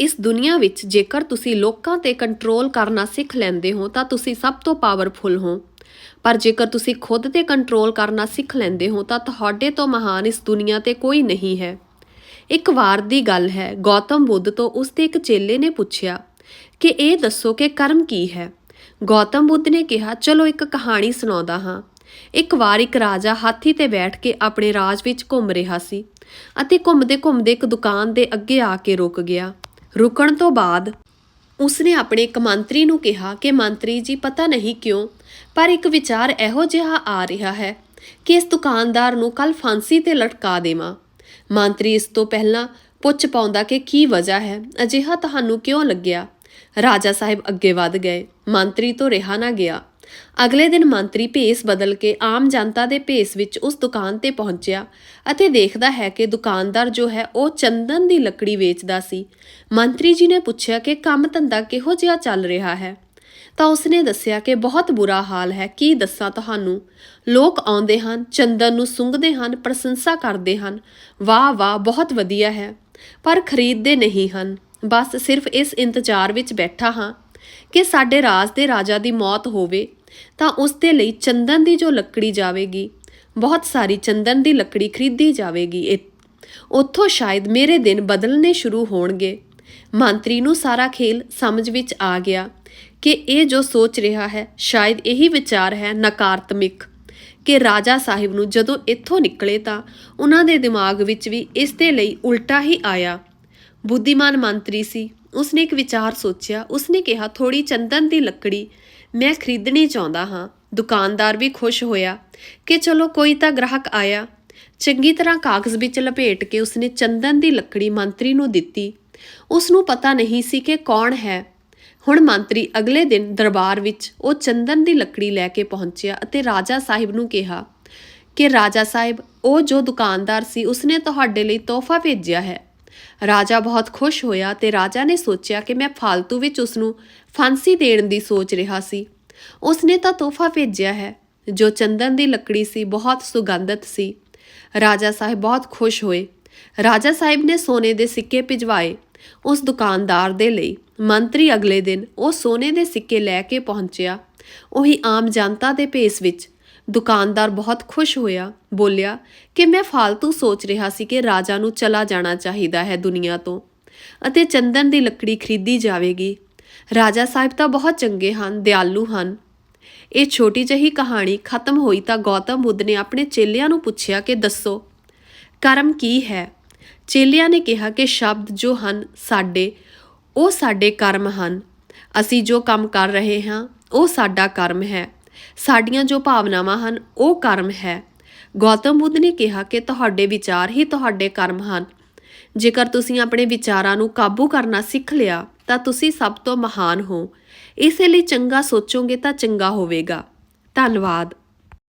ਇਸ ਦੁਨੀਆ ਵਿੱਚ ਜੇਕਰ ਤੁਸੀਂ ਲੋਕਾਂ ਤੇ ਕੰਟਰੋਲ ਕਰਨਾ ਸਿੱਖ ਲੈਂਦੇ ਹੋ, ਤਾਂ ਤੁਸੀਂ ਸਭ ਤੋਂ ਪਾਵਰਫੁਲ ਹੋ। ਪਰ ਜੇਕਰ ਤੁਸੀਂ ਖੁਦ ਤੇ ਕੰਟਰੋਲ ਕਰਨਾ ਸਿੱਖ ਲੈਂਦੇ ਹੋ, ਤਾਂ ਤੁਹਾਡੇ ਤੋਂ ਮਹਾਨ ਇਸ ਦੁਨੀਆ ਤੇ ਕੋਈ ਨਹੀਂ ਹੈ। ਇੱਕ ਵਾਰ ਦੀ ਗੱਲ ਹੈ, ਗੌਤਮ ਬੁੱਧ ਤੋਂ ਉਸ ਦੇ ਇੱਕ ਚੇਲੇ ਨੇ ਪੁੱਛਿਆ ਕਿ ਇਹ ਦੱਸੋ ਕਿ ਕਰਮ ਕੀ ਹੈ? ਗੌਤਮ ਬੁੱਧ ਨੇ ਕਿਹਾ, ਚਲੋ ਇੱਕ ਕਹਾਣੀ ਸੁਣਾਉਂਦਾ ਹਾਂ। ਇੱਕ ਵਾਰ ਇੱਕ ਰਾਜਾ ਹਾਥੀ ਤੇ ਬੈਠ ਕੇ ਆਪਣੇ ਰਾਜ ਵਿੱਚ ਘੁੰਮ ਰਿਹਾ ਸੀ ਅਤੇ ਘੁੰਮਦੇ ਘੁੰਮਦੇ ਇੱਕ ਦੁਕਾਨ ਦੇ ਅੱਗੇ ਆ ਕੇ ਰੁਕ ਗਿਆ। ਰੁਕਣ ਤੋਂ ਬਾਅਦ ਉਸਨੇ ਆਪਣੇ ਇੱਕ ਮੰਤਰੀ ਨੂੰ ਕਿਹਾ ਕਿ, ਮੰਤਰੀ ਜੀ, ਪਤਾ ਨਹੀਂ ਕਿਉਂ, ਪਰ ਇੱਕ ਵਿਚਾਰ ਇਹੋ ਜਿਹਾ ਆ ਰਿਹਾ ਹੈ ਕਿ ਇਸ ਦੁਕਾਨਦਾਰ ਨੂੰ ਕੱਲ ਫਾਂਸੀ ਤੇ ਲਟਕਾ ਦੇਵਾਂ। ਮੰਤਰੀ ਇਸ ਤੋਂ ਪਹਿਲਾਂ ਪੁੱਛ ਪਾਉਂਦਾ ਕਿ ਕੀ ਵਜ੍ਹਾ ਹੈ, ਅਜਿਹਾ ਤੁਹਾਨੂੰ ਕਿਉਂ ਲੱਗਿਆ? ਰਾਜਾ ਸਾਹਿਬ ਅੱਗੇ ਵਧ ਗਏ। ਮੰਤਰੀ ਤੋਂ ਰਿਹਾ ਨਾ ਗਿਆ। ਅਗਲੇ ਦਿਨ ਮੰਤਰੀ ਭੇਸ ਬਦਲ ਕੇ ਆਮ ਜਨਤਾ ਦੇ ਭੇਸ ਵਿੱਚ ਉਸ ਦੁਕਾਨ ਤੇ ਪਹੁੰਚਿਆ ਅਤੇ ਦੇਖਦਾ ਹੈ ਕਿ ਦੁਕਾਨਦਾਰ ਜੋ ਹੈ ਉਹ ਚੰਦਨ ਦੀ ਲੱਕੜੀ ਵੇਚਦਾ ਸੀ। ਮੰਤਰੀ ਜੀ ਨੇ ਪੁੱਛਿਆ ਕਿ ਕੰਮ ਧੰਦਾ ਕਿਹੋ ਜਿਹਾ ਚੱਲ ਰਿਹਾ ਹੈ? ਤਾਂ ਉਸਨੇ ਦੱਸਿਆ ਕਿ ਬਹੁਤ ਬੁਰਾ ਹਾਲ ਹੈ। ਕੀ ਦੱਸਾਂ ਤੁਹਾਨੂੰ? ਲੋਕ ਆਉਂਦੇ ਹਨ, ਚੰਦਨ ਨੂੰ ਸੁੰਘਦੇ ਹਨ, ਪ੍ਰਸ਼ੰਸਾ ਕਰਦੇ ਹਨ। ਵਾਹ ਵਾਹ, ਬਹੁਤ ਵਧੀਆ ਹੈ। ਪਰ ਖਰੀਦਦੇ ਨਹੀਂ ਹਨ। ਬਸ ਸਿਰਫ ਇਸ ਇੰਤਜ਼ਾਰ ਵਿੱਚ ਬੈਠਾ ਹਾਂ ਕਿ ਸਾਡੇ ਰਾਜ ਦੇ ਰਾਜਾ ਦੀ ਮੌਤ ਹੋਵੇ। ਤਾਂ ਉਸ ਦੇ ਲਈ ਚੰਦਨ ਦੀ ਜੋ ਲੱਕੜੀ ਜਾਵੇਗੀ, ਬਹੁਤ ਸਾਰੀ ਚੰਦਨ ਦੀ ਲੱਕੜੀ ਖਰੀਦੀ ਜਾਵੇਗੀ। ਇਹ ਉੱਥੋਂ ਸ਼ਾਇਦ ਮੇਰੇ ਦਿਨ ਬਦਲਣੇ ਸ਼ੁਰੂ ਹੋਣਗੇ। ਮੰਤਰੀ ਨੂੰ ਸਾਰਾ ਖੇਲ ਸਮਝ ਵਿੱਚ ਆ ਗਿਆ ਕਿ ਇਹ ਜੋ ਸੋਚ ਰਿਹਾ ਹੈ, ਸ਼ਾਇਦ ਇਹੀ ਵਿਚਾਰ ਹੈ ਨਕਾਰਾਤਮਿਕ ਕਿ ਰਾਜਾ ਸਾਹਿਬ ਨੂੰ ਜਦੋਂ ਇੱਥੋਂ ਨਿਕਲੇ ਤਾਂ ਉਹਨਾਂ ਦੇ ਦਿਮਾਗ ਵਿੱਚ ਵੀ ਇਸ ਦੇ ਲਈ ਉਲਟਾ ਹੀ ਆਇਆ। ਬੁੱਧੀਮਾਨ ਮੰਤਰੀ ਸੀ, ਉਸਨੇ ਇੱਕ ਵਿਚਾਰ ਸੋਚਿਆ, ਉਸਨੇ ਕਿਹਾ ਥੋੜੀ ਚੰਦਨ ਦੀ ਲੱਕੜੀ ਮੈਂ ਖਰੀਦਣੀ ਚਾਹੁੰਦਾ ਹਾਂ। ਦੁਕਾਨਦਾਰ ਵੀ ਖੁਸ਼ ਹੋਇਆ ਕਿ ਚਲੋ ਕੋਈ ਤਾਂ ਗ੍ਰਾਹਕ ਆਇਆ। ਚੰਗੀ ਤਰ੍ਹਾਂ ਕਾਗਜ਼ ਵਿੱਚ ਲਪੇਟ ਕੇ ਉਸਨੇ ਚੰਦਨ ਦੀ ਲੱਕੜੀ ਮੰਤਰੀ ਨੂੰ ਦਿੱਤੀ। ਉਸ ਨੂੰ ਪਤਾ ਨਹੀਂ ਸੀ ਕਿ ਕੌਣ ਹੈ। ਹੁਣ ਮੰਤਰੀ ਅਗਲੇ ਦਿਨ ਦਰਬਾਰ ਵਿੱਚ ਉਹ ਚੰਦਨ ਦੀ ਲੱਕੜੀ ਲੈ ਕੇ ਪਹੁੰਚਿਆ ਅਤੇ ਰਾਜਾ ਸਾਹਿਬ ਨੂੰ ਕਿਹਾ ਕਿ ਰਾਜਾ ਸਾਹਿਬ, ਉਹ ਜੋ ਦੁਕਾਨਦਾਰ ਸੀ, ਉਸਨੇ ਤੁਹਾਡੇ ਲਈ ਤੋਹਫਾ ਭੇਜਿਆ ਹੈ। ਰਾਜਾ ਬਹੁਤ ਖੁਸ਼ ਹੋਇਆ ਤੇ ਰਾਜਾ ਨੇ ਸੋਚਿਆ ਕਿ ਮੈਂ ਫालतू ਵਿੱਚ ਉਸ ਨੂੰ ਫਾਂਸੀ ਦੇਣ ਦੀ ਸੋਚ ਰਿਹਾ ਸੀ। ਉਸਨੇ ਤਾਂ ਤੋਹਫਾ ਭੇਜਿਆ ਹੈ, ਜੋ ਚੰਦਨ ਦੀ ਲੱਕੜੀ ਸੀ, ਬਹੁਤ ਸੁਗੰਧਿਤ ਸੀ। ਰਾਜਾ ਸਾਹਿਬ ਬਹੁਤ ਖੁਸ਼ ਹੋਏ। ਰਾਜਾ ਸਾਹਿਬ ਨੇ ਸੋਨੇ ਦੇ ਸਿੱਕੇ ਭਿਜਵਾਏ ਉਸ ਦੁਕਾਨਦਾਰ ਦੇ ਲਈ। ਮੰਤਰੀ ਅਗਲੇ ਦਿਨ ਉਹ ਸੋਨੇ ਦੇ ਸਿੱਕੇ ਲੈ ਕੇ ਪਹੁੰਚਿਆ। ਉਹੀ ਆਮ ਜਨਤਾ ਦੇ ਭੇਸ ਵਿੱਚ ਦੁਕਾਨਦਾਰ ਬਹੁਤ ਖੁਸ਼ ਹੋਇਆ, ਬੋਲਿਆ ਕਿ ਮੈਂ ਫालतू ਸੋਚ ਰਿਹਾ ਸੀ ਕਿ ਰਾਜਾ ਨੂੰ ਚਲਾ ਜਾਣਾ ਚਾਹੀਦਾ ਹੈ ਦੁਨੀਆ ਤੋਂ ਅਤੇ ਚੰਦਨ ਦੀ ਲੱਕੜੀ ਖਰੀਦੀ ਜਾਵੇਗੀ। ਰਾਜਾ ਸਾਹਿਬ ਤਾਂ ਬਹੁਤ ਚੰਗੇ ਹਨ, ਦਿਆਲੂ ਹਨ। ਇਹ ਛੋਟੀ ਜਿਹੀ ਕਹਾਣੀ ਖਤਮ ਹੋਈ ਤਾਂ ਗੌਤਮ ਬੁੱਧ ਨੇ ਆਪਣੇ ਚੇਲਿਆਂ ਨੂੰ ਪੁੱਛਿਆ ਕਿ ਦੱਸੋ, ਕਰਮ ਕੀ ਹੈ? ਚੇਲਿਆਂ ਨੇ ਕਿਹਾ ਕਿ ਸ਼ਬਦ ਜੋ ਹਨ ਸਾਡੇ, ਉਹ ਸਾਡੇ ਕਰਮ ਹਨ। ਅਸੀਂ ਜੋ ਕੰਮ ਕਰ ਰਹੇ ਹਾਂ, ਉਹ ਸਾਡਾ ਕਰਮ ਹੈ। ਸਾਡੀਆਂ ਜੋ ਭਾਵਨਾਵਾਂ ਹਨ, ਉਹ ਕਰਮ ਹੈ। ਗੌਤਮ ਬੁੱਧ ਨੇ ਕਿਹਾ ਕਿ ਤੁਹਾਡੇ ਵਿਚਾਰ ਹੀ ਤੁਹਾਡੇ ਕਰਮ ਹਨ। ਜੇਕਰ ਤੁਸੀਂ ਆਪਣੇ ਵਿਚਾਰਾਂ ਨੂੰ ਕਾਬੂ ਕਰਨਾ ਸਿੱਖ ਲਿਆ, ਤਾਂ ਤੁਸੀਂ ਸਭ ਤੋਂ ਮਹਾਨ ਹੋ। ਇਸੇ ਲਈ ਚੰਗਾ ਸੋਚੋਗੇ ਤਾਂ ਚੰਗਾ ਹੋਵੇਗਾ। ਧੰਨਵਾਦ।